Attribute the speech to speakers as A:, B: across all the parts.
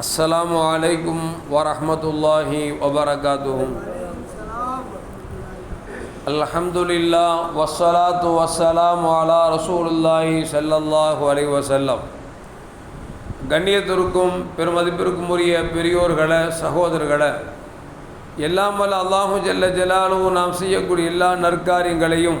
A: السلام عليكم ورحمة الله وبركاته الحمد لله والصلاة والسلام على رسول الله صلى الله عليه وسلم கண்ணியத்திற்கும் பெருமதிப்பிற்கும் உரிய பெரியோர்களே சகோதரர்களே எல்லாம் வல்ல அல்லாஹு ஜல்ல ஜலாலுவு நாம் செய்யக்கூடிய எல்லா நற்காரியங்களையும்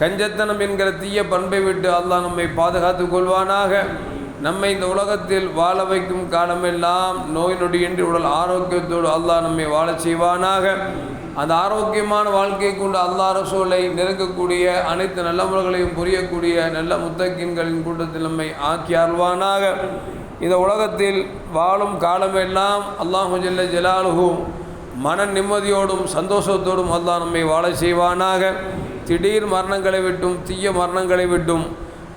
A: கஞ்சத்தனம் என்கிற தீய பண்பை விட்டு அல்லாஹ் நம்மை பாதுகாத்து கொள்வானாக. நம்மை இந்த உலகத்தில் வாழ வைக்கும் காலமெல்லாம் நோய் நொடியின்றி உடல் ஆரோக்கியத்தோடு அல்லாஹ் நம்மை வாழச் செய்வானாக. அந்த ஆரோக்கியமான வாழ்க்கையை கொண்டு அல்லா ரசூலை நெருங்கக்கூடிய அனைத்து நல்ல முறைகளையும் புரியக்கூடிய நல்ல முத்தக்கின்களின் கூட்டத்தில் நம்மை ஆக்கி அருள்வானாக இந்த உலகத்தில் வாழும் காலமெல்லாம் அல்லாஹு ஜல்ல ஜலாலுகும் மன நிம்மதியோடும் சந்தோஷத்தோடும் அல்லாஹ் நம்மை வாழ செய்வானாக. திடீர் மரணங்களை விட்டும் தீய மரணங்களை விட்டும்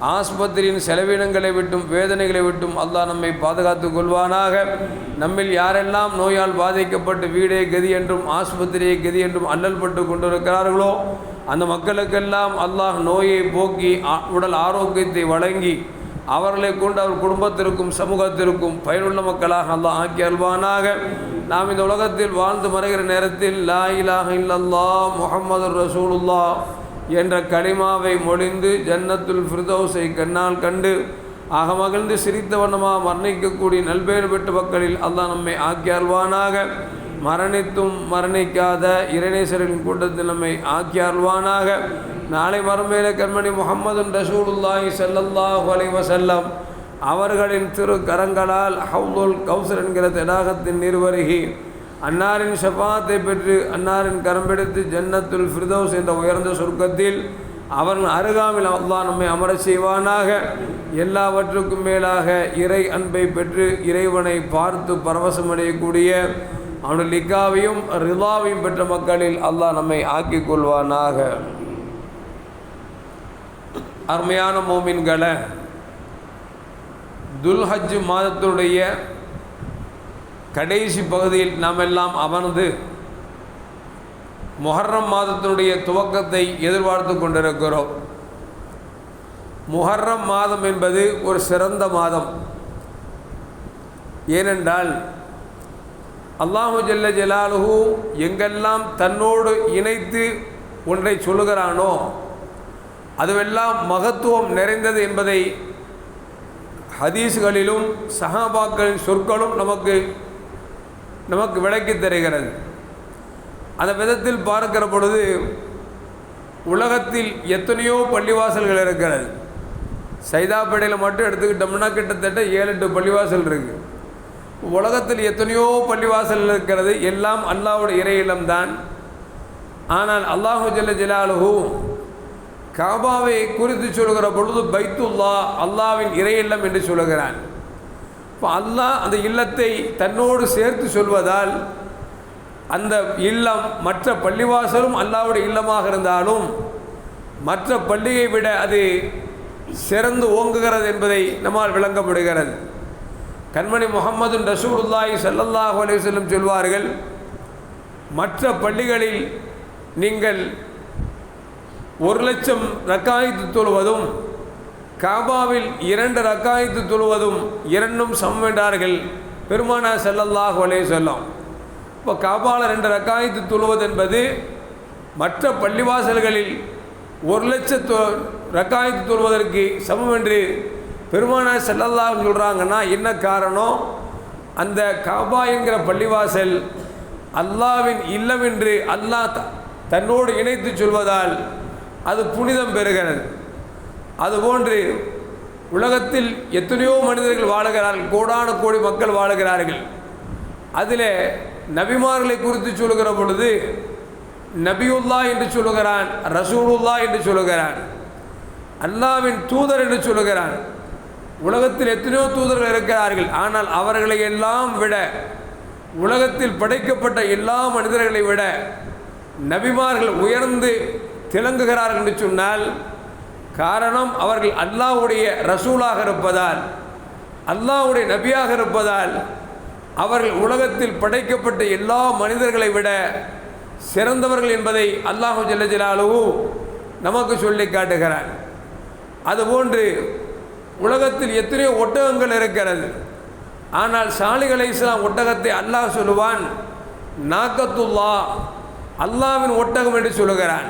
A: ஆஸ்பத்திரியின் செலவினங்களை விட்டும் வேதனைகளை விட்டும் அல்லாஹ் நம்மை பாதுகாத்து கொள்வானாக. நம்மில் யாரெல்லாம் நோயால் பாதிக்கப்பட்டு வீடே கதி என்றும் ஆஸ்பத்திரியை கதி என்றும் அல்லல் பட்டு கொண்டிருக்கிறார்களோ அந்த மக்களுக்கெல்லாம் அல்லாஹ் நோயை போக்கி உடல் ஆரோக்கியத்தை வழங்கி அவர்களை கொண்டு அவர் குடும்பத்திற்கும் சமூகத்திற்கும் பயனுள்ள மக்களாக அல்லாஹ் ஆக்கி அல்வானாக நாம் இந்த உலகத்தில் வாழ்ந்து மறைகிற நேரத்தில் லா இலாக இல்லல்லா முகமது ரசூலுல்லா என்ற களிமாவை மொழிந்து ஜன்னத்துல் ஃபிர்தௌஸை கண்ணால் கண்டு அகமகிழ்ந்து சிரித்த வண்ணமாக மரணிக்கக்கூடிய நல்பேறு பெற்ற மக்களில் அல்லாஹ் நம்மை ஆக்கி அல்வானாக மரணித்தும் மரணிக்காத இறைநேசரின் கூட்டத்தில் நம்மை ஆக்கி அல்வானாக நாளை மறுமையில கண்மணி முகமது ரசூலுல்லாஹி சல்லல்லாஹு அலைஹி வசல்லம் அவர்களின் திரு கரங்களால் ஹவுதுல் கௌசர் என்கிற தடாகத்தின் நிர்வருகி அன்னாரின் ஷபாத்தை பெற்று அன்னாரின் கரம்பெடுத்து ஜன்னத்துல் ஃபிர்தௌஸ் என்ற உயர்ந்த சொர்க்கத்தில் அவன் அருகாமில் அல்லாஹ் நம்மை அமர செய்வானாக. எல்லாவற்றுக்கும் மேலாக இறை அன்பை பெற்று இறைவனை பார்த்து பரவசமடையக்கூடிய அவனுடைய லிக்காவையும் ரிலாவையும் பெற்ற மக்களில் அல்லாஹ் நம்மை ஆக்கிக் கொள்வானாக. அருமையான மோமின்களை துல்ஹஜ் மாதத்துடைய கடைசி பகுதியில் நாம் எல்லாம் அமர்ந்து முஹர்ரம் மாதத்தினுடைய துவக்கத்தை எதிர்பார்த்து கொண்டிருக்கிறோம். முஹர்ரம் மாதம் என்பது ஒரு சிறந்த மாதம். ஏனென்றால் அல்லாஹு ஜல்ல ஜலாலுஹூ எங்கெல்லாம் தன்னோடு இணைத்து ஒன்றை சொல்லுகிறானோ அதுவெல்லாம் மகத்துவம் நிறைந்தது என்பதை ஹதீஸ்களிலும் சஹாபாக்களின் சொற்களும் நமக்கு நமக்கு விளக்கி தருகிறது. அந்த விதத்தில் பார்க்கிற பொழுது உலகத்தில் எத்தனையோ பள்ளிவாசல்கள் இருக்கிறது. சைதாப்பேட்டையில் மட்டும் எடுத்துக்கிட்டோம்னா கிட்டத்தட்ட ஏழு எட்டு பள்ளிவாசல் இருக்குது உலகத்தில் எத்தனையோ பள்ளிவாசல் இருக்கிறது எல்லாம் அல்லாவுடைய இறையிலம்தான். ஆனால் அல்லாஹு ஜல்ல ஜலாலுஹூ காபாவை குறித்து சொல்கிற பொழுது பைத்துல்லா அல்லாவின் இறை இல்லம் என்று சொல்லுகிறான். இப்போ அல்லாஹ் அந்த இல்லத்தை தன்னோடு சேர்த்து சொல்வதால் அந்த இல்லம் மற்ற பள்ளிவாசலும் அல்லாவுடைய இல்லமாக இருந்தாலும் மற்ற பள்ளியை விட அது சிறந்து ஓங்குகிறது என்பதை நம்மால் விளங்கப்படுகிறது. கண்மணி முகமது ரசூலுல்லாய் சல்லல்லாஹு அலைவசல்லம் சொல்வார்கள் மற்ற பள்ளிகளில் நீங்கள் ஒரு லட்சம் ரக்காயத்து தொழுவதும் காபாவில் இரண்டு ரக்காயத்து தொழுவதும் இரண்டும் சமம் என்றார்கள் பெருமானா செல்லல்லாஹ் வலே சொல்லும் இப்போ காபாவில் ரெண்டு ரக்காயத்து தொழுவது என்பது மற்ற பள்ளிவாசல்களில் ஒரு லட்சத்து ரக்காயத்து தொழுவதற்கு சமம் என்று பெருமானா செல்லல்லாஹ் சொல்கிறாங்கன்னா என்ன காரணம்? அந்த காபா என்கிற பள்ளிவாசல் அல்லாவின் இல்லம் என்று அல்லாஹ் தன்னோடு இணைத்து சொல்வதால் அது புனிதம் பெறுகிறது. அதுபோன்று உலகத்தில் எத்தனையோ மனிதர்கள் வாழுகிறார்கள் கோடான கோடி மக்கள் வாழுகிறார்கள். அதில் நபிமார்களை குறித்து சொல்லுகிற பொழுது நபியுல்லா என்று சொல்லுகிறான் ரசூலுல்லா என்று சொல்லுகிறான் அல்லாவின் தூதர் என்று சொல்லுகிறான். உலகத்தில் எத்தனையோ தூதர்கள் இருக்கிறார்கள் ஆனால் அவர்களை எல்லாம் விட உலகத்தில் படைக்கப்பட்ட எல்லா மனிதர்களை விட நபிமார்கள் உயர்ந்து திளங்குகிறார்கள் என்று சொன்னால் காரணம் அவர்கள் அல்லாஹ்வுடைய ரசூலாக இருப்பதால் அல்லாவுடைய நபியாக இருப்பதால் அவர்கள் உலகத்தில் படைக்கப்பட்ட எல்லா மனிதர்களை விட சிறந்தவர்கள் என்பதை அல்லாஹு ஜல்லஜலாலுவு நமக்கு சொல்லி காட்டுகிறார் அதுபோன்று உலகத்தில் எத்தனையோ ஒட்டகங்கள் இருக்கிறது. ஆனால் சாலிகளை இஸ்லாம் ஒட்டகத்தை அல்லாஹ் சொல்லுவான் நாக்கத்துல்லா அல்லாவின் ஒட்டகம் என்று சொல்லுகிறான்.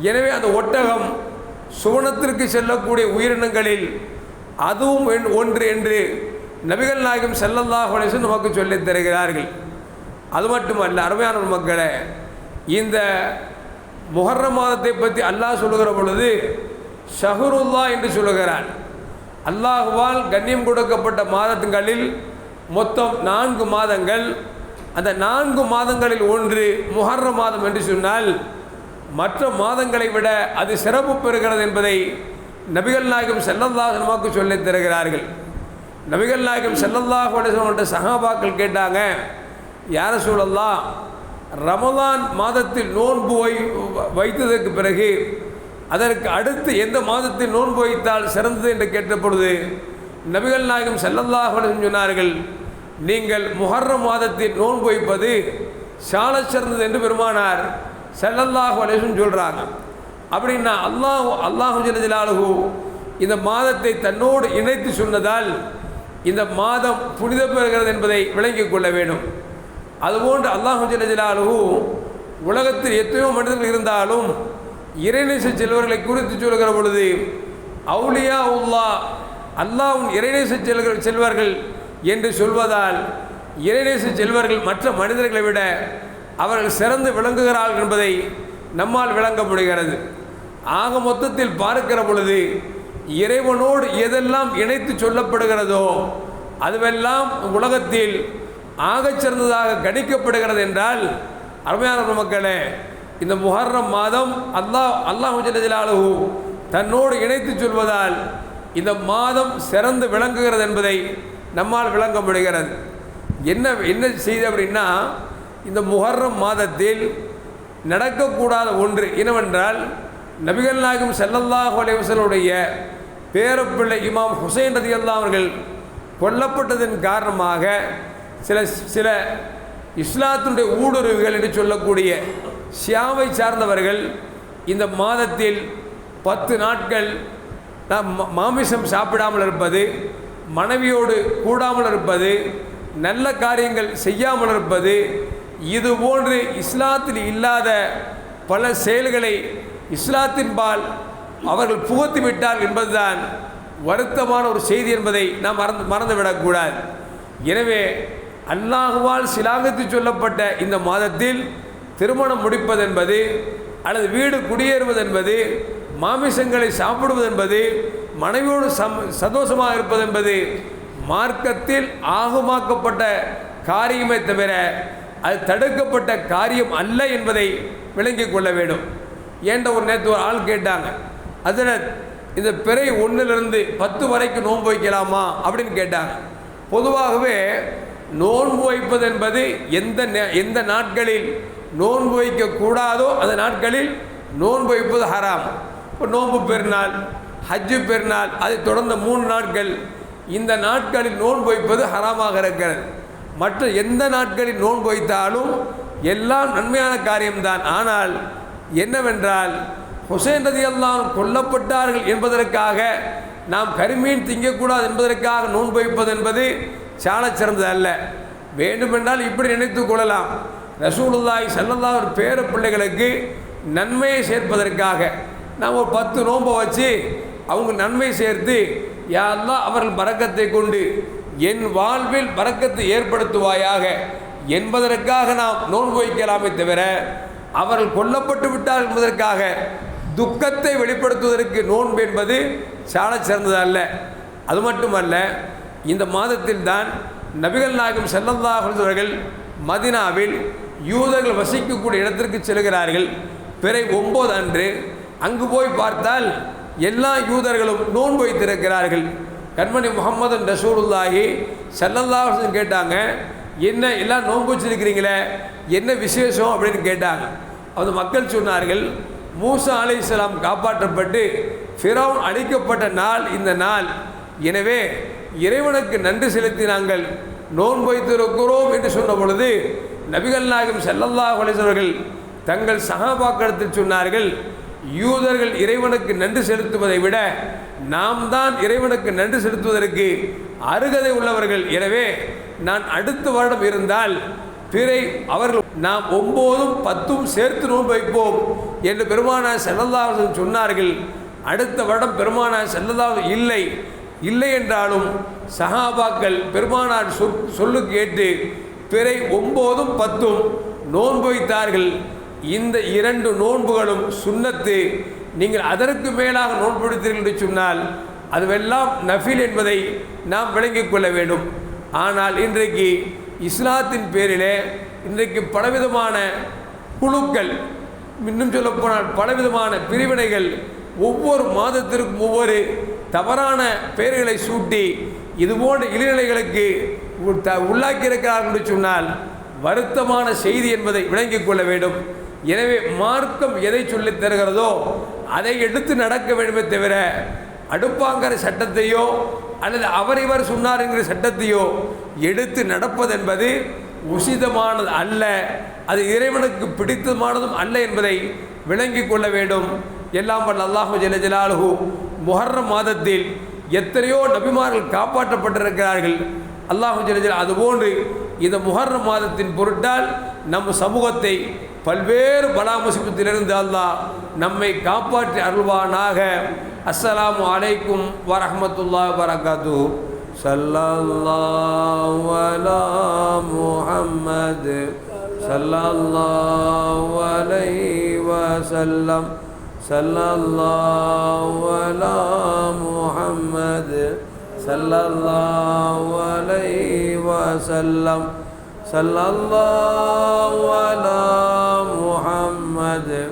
A: எனவே அந்த ஒட்டகம் சுவனத்திற்கு செல்லக்கூடிய உயிரினங்களில் அதுவும் என்- ஒன்று என்று நபிகள் நாயகம் ஸல்லல்லாஹு நமக்கு சொல்லித் தருகிறார்கள். அது மட்டுமல்ல அருமையான மக்களை இந்த முஹர்ரம் மாதத்தை பற்றி அல்லாஹ் சொல்லுகிற பொழுது ஷஹருல்லா என்று சொல்லுகிறான் அல்லாஹுவால் கண்ணியம் கொடுக்கப்பட்ட மாதங்களில் மொத்தம் நான்கு மாதங்கள். அந்த நான்கு மாதங்களில் ஒன்று முஹர்ரம் மாதம் என்று சொன்னால் மற்ற மாதங்களை விட அது சிறப்பு பெறுகிறது என்பதை நபிகள் நாயகம் செல்லந்தாசனமாக்கு சொல்லி சொல்லித் தருகிறார்கள். நபிகள் நாயகம் செல்லல்லாஹ் அலிஸ்வன்ட்ட சகாபாக்கள் கேட்டாங்க யார சூழல்லாம் ரமதான் மாதத்தில் நோன்பு வை வைத்ததற்கு பிறகு அதற்கு அடுத்து எந்த மாதத்தில் நோன்பு வைத்தால் சிறந்தது? என்று கேட்ட பொழுது நபிகள் நாயகம் செல்லல்லாஹ் சொன்னார்கள் நீங்கள் முஹர்ரம் மாதத்தில் நோன்பு வைப்பது சால சிறந்தது என்று பெருமானார். செல்லல்லாஹு அலேசுன்னு சொல்கிறாங்க அப்படின்னா அல்லாஹ் அல்லாஹு ஜலாலுஹு இந்த மாதத்தை தன்னோடு இணைத்து சொன்னதால் இந்த மாதம் புனித பெறுகிறது என்பதை விளங்கிக் கொள்ள வேண்டும். அதுபோன்று அல்லாஹு ஜலாலுஹு உலகத்தில் எத்தனையோ மனிதர்கள் இருந்தாலும் இறைநேச செல்வர்களை குறித்து சொல்கிற பொழுது அவுலியா உல்லா அல்லாவும் இறைநேச செல்வர்கள் செல்வர்கள் என்று சொல்வதால் இறைநேச செல்வர்கள் மற்ற மனிதர்களை விட அவர்கள் சிறந்து விளங்குகிறார்கள் என்பதை நம்மால் விளங்க முடிகிறது. ஆக மொத்தத்தில் பார்க்கிற பொழுது இறைவனோடு எதெல்லாம் இணைத்து சொல்லப்படுகிறதோ அதுவெல்லாம் உலகத்தில் ஆகச் சிறந்ததாக கணிக்கப்படுகிறது என்றால் அருமையான மக்களே இந்த முஹர்ரம் மாதம் அல்லாஹ் அல்லாஹ் ஜலாலுஹு தன்னோடு இணைத்து சொல்வதால் இந்த மாதம் சிறந்து விளங்குகிறது என்பதை நம்மால் விளங்க முடிகிறது. என்ன என்ன செய்து அப்படின்னா இந்த முஹர்ரம் மாதத்தில் நடக்கக்கூடாத ஒன்று என்னவென்றால் நபிகள் நாயகம் ஸல்லல்லாஹு அலைவசனுடைய பேரப்பிள்ளை இமாம் ஹுசைன் ரதியல்லாஹு அவர்கள் கொல்லப்பட்டதன் காரணமாக சில சில இஸ்லாத்தினுடைய ஊடுருவிகள் என்று சொல்லக்கூடிய ஷியாவை சார்ந்தவர்கள் இந்த மாதத்தில் பத்து நாட்கள் நாம் மாமிசம் சாப்பிடாமல் இருப்பது மனைவியோடு கூடாமல் இருப்பது நல்ல காரியங்கள் செய்யாமல் இருப்பது இது போன்று இஸ்லாத்தில் இல்லாத பல செயல்களை இஸ்லாத்தின்பால் அவர்கள் புகுத்தி விட்டார் என்பதுதான் வருத்தமான ஒரு செய்தி என்பதை நாம் மறந்து மறந்துவிடக்கூடாது. எனவே அல்லாஹுவால் சிலாங்கத்தில் சொல்லப்பட்ட இந்த மாதத்தில் திருமணம் முடிப்பது என்பது அல்லது வீடு குடியேறுவது என்பது மாமிசங்களை சாப்பிடுவது என்பது மனைவியோடு சம் சந்தோஷமாக இருப்பது என்பது மார்க்கத்தில் ஆகுமாக்கப்பட்ட காரியமே தவிர அது தடுக்கப்பட்ட காரியம் அல்ல என்பதை விளங்கிக் கொள்ள வேண்டும். ஏண்ட ஒரு நேற்று ஒரு ஆள் கேட்டாங்க அதில் இந்த பிறை ஒன்றிலிருந்து பத்து வரைக்கும் நோன்பு வைக்கலாமா? அப்படின்னு கேட்டாங்க. பொதுவாகவே நோன்பு வைப்பது என்பது எந்த நே- எந்த நாட்களில் நோன்பு வைக்கக்கூடாதோ அந்த நாட்களில் நோன்பு வைப்பது ஹராம். இப்போ நோன்பு பெருநாள் ஹஜ்ஜு பெருநாள் அதை தொடர்ந்த மூணு நாட்கள் இந்த நாட்களில் நோன்பு வைப்பது ஹராமாக இருக்கிறது. மற்ற எந்த நாட்களில் நோன்பு வைத்தாலும் எல்லாம் நன்மையான காரியம்தான். ஆனால் என்னவென்றால் ஹுசைன் ரதி அல்லாம் கொல்லப்பட்டார்கள் என்பதற்காக நாம் கருமீன் திங்கக்கூடாது என்பதற்காக நோன்பு வைப்பது என்பது சால சிறந்தது அல்ல. வேண்டுமென்றால் இப்படி நினைத்து கொள்ளலாம். ரசூலுல்லாய் செல்லல்லா ஒரு பேர பிள்ளைகளுக்கு நன்மையை சேர்ப்பதற்காக நாம் ஒரு பத்து நோன்பை வச்சு அவங்க நன்மை சேர்த்து யாரெல்லாம் அவர்கள் பறக்கத்தை கொண்டு என் வாழ்வில் பறக்கத்தை ஏற்படுத்துவாயாக என்பதற்காக நாம் நோன்பு வைக்கலாமே தவிர அவர்கள் கொல்லப்பட்டு விட்டார் என்பதற்காக துக்கத்தை வெளிப்படுத்துவதற்கு நோன்பு என்பது சால சிறந்தது அல்ல. அது மட்டுமல்ல இந்த மாதத்தில் தான் நபிகள் நாயகம் ஸல்லல்லாஹு மதினாவில் யூதர்கள் வசிக்கக்கூடிய இடத்திற்கு செல்கிறார்கள். பிறை ஒம்பது அன்று அங்கு போய் பார்த்தால் எல்லா யூதர்களும் நோன்பு வைத்திருக்கிறார்கள். கண்மணி முகமது ரசூலுல்லாஹி ஸல்லல்லாஹு கேட்டாங்க என்ன எல்லாம் நோன்பு வச்சிருக்கிறீங்களே என்ன விசேஷம்? அப்படின்னு கேட்டாங்க. அது மக்கள் சொன்னார்கள் மூசா அலைஹிஸ்ஸலாம் காப்பாற்றப்பட்டு ஃபிரௌன் அழிக்கப்பட்ட நாள் இந்த நாள். எனவே இறைவனுக்கு நன்றி செலுத்தி நாங்கள் நோன்பு வைத்திருக்கிறோம் என்று சொன்ன பொழுது நபிகள் நாயகம் செல்லல்லா அவர்கள் தங்கள் சகாபாக்களத்தில் சொன்னார்கள் யூதர்கள் இறைவனுக்கு நன்றி செலுத்துவதை விட நாம் தான் இறைவனுக்கு நன்றி செலுத்துவதற்கு அருகதை உள்ளவர்கள். எனவே நான் அடுத்த வருடம் இருந்தால் பிறை அவர்கள் நாம் ஒம்போதும் பத்தும் சேர்த்து நோன்பு வைப்போம் என்று பெருமானார் செல்லல்லாஹன் சொன்னார்கள். அடுத்த வருடம் பெருமானார் செல்லல்லாஹ் இல்லை. இல்லை என்றாலும் சஹாபாக்கள் பெருமானார் சொல் சொல்லு கேட்டு பிறை ஒம்போதும் பத்தும் நோன்பு வைத்தார்கள். இந்த இரண்டு நோன்புகளும் சுன்னத்து நீங்கள் அதற்கு மேலாக நோன்பெடுத்தீர்கள் என்று சொன்னால் அதுவெல்லாம் நஃபில் என்பதை நாம் விளங்கிக் கொள்ள வேண்டும். ஆனால் இன்றைக்கு இஸ்லாத்தின் பேரிலே இன்றைக்கு பலவிதமான குழுக்கள் இன்னும் சொல்லப்போனால் பலவிதமான பிரிவினைகள் ஒவ்வொரு மாதத்திற்கும் ஒவ்வொரு தவறான பெயர்களை சூட்டி இதுபோன்ற இளைஞர்களுக்கு உள்ளாக்கி இருக்கிறார்கள் என்று சொன்னால் வருத்தமான செய்தி என்பதை விளங்கிக் கொள்ள வேண்டும். எனவே மார்க்கம் எதை சொல்லித் தருகிறதோ அதை எடுத்து நடக்க வேண்டுமே தவிர அடுப்பாங்கிற சட்டத்தையோ அல்லது அவர் இவர் சொன்னார் என்கிற சட்டத்தையோ எடுத்து நடப்பதென்பது உசிதமானது அல்ல. அது இறைவனுக்கு பிடித்தமானதும் அல்ல என்பதை விளங்கிக் கொள்ள வேண்டும். எல்லாம் வல்ல அல்லாஹு ஜல ஜலாலுஹு. முஹர்ரம் மாதத்தில் எத்தனையோ நபிமார்கள் காப்பாற்றப்பட்டிருக்கிறார்கள். அல்லாஹு ஜல ஜலா அதுபோன்று இந்த முஹர்ரம் மாதத்தின் பொருட்டால் நம் சமூகத்தை பல்வேறு பலா முசிபத்திலிருந்து அல்லாஹ் நம்மை காப்பாற்றி அருள்வானாக. அஸ்ஸலாமு அலைக்கும் வரஹமத்துல்லா வரகாத்து சல்லல்லாஹு அலா முஹம்மது. சல்லல்லாஹு அலைஹி வஸல்லம். சல்லல்லாஹு அலா முஹம்மது. சல்லல்லாஹு அலைஹி வஸல்லம். சல்லல்லாஹு அலா محمد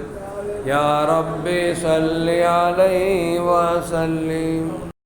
A: يا ربي صل عليه وسلم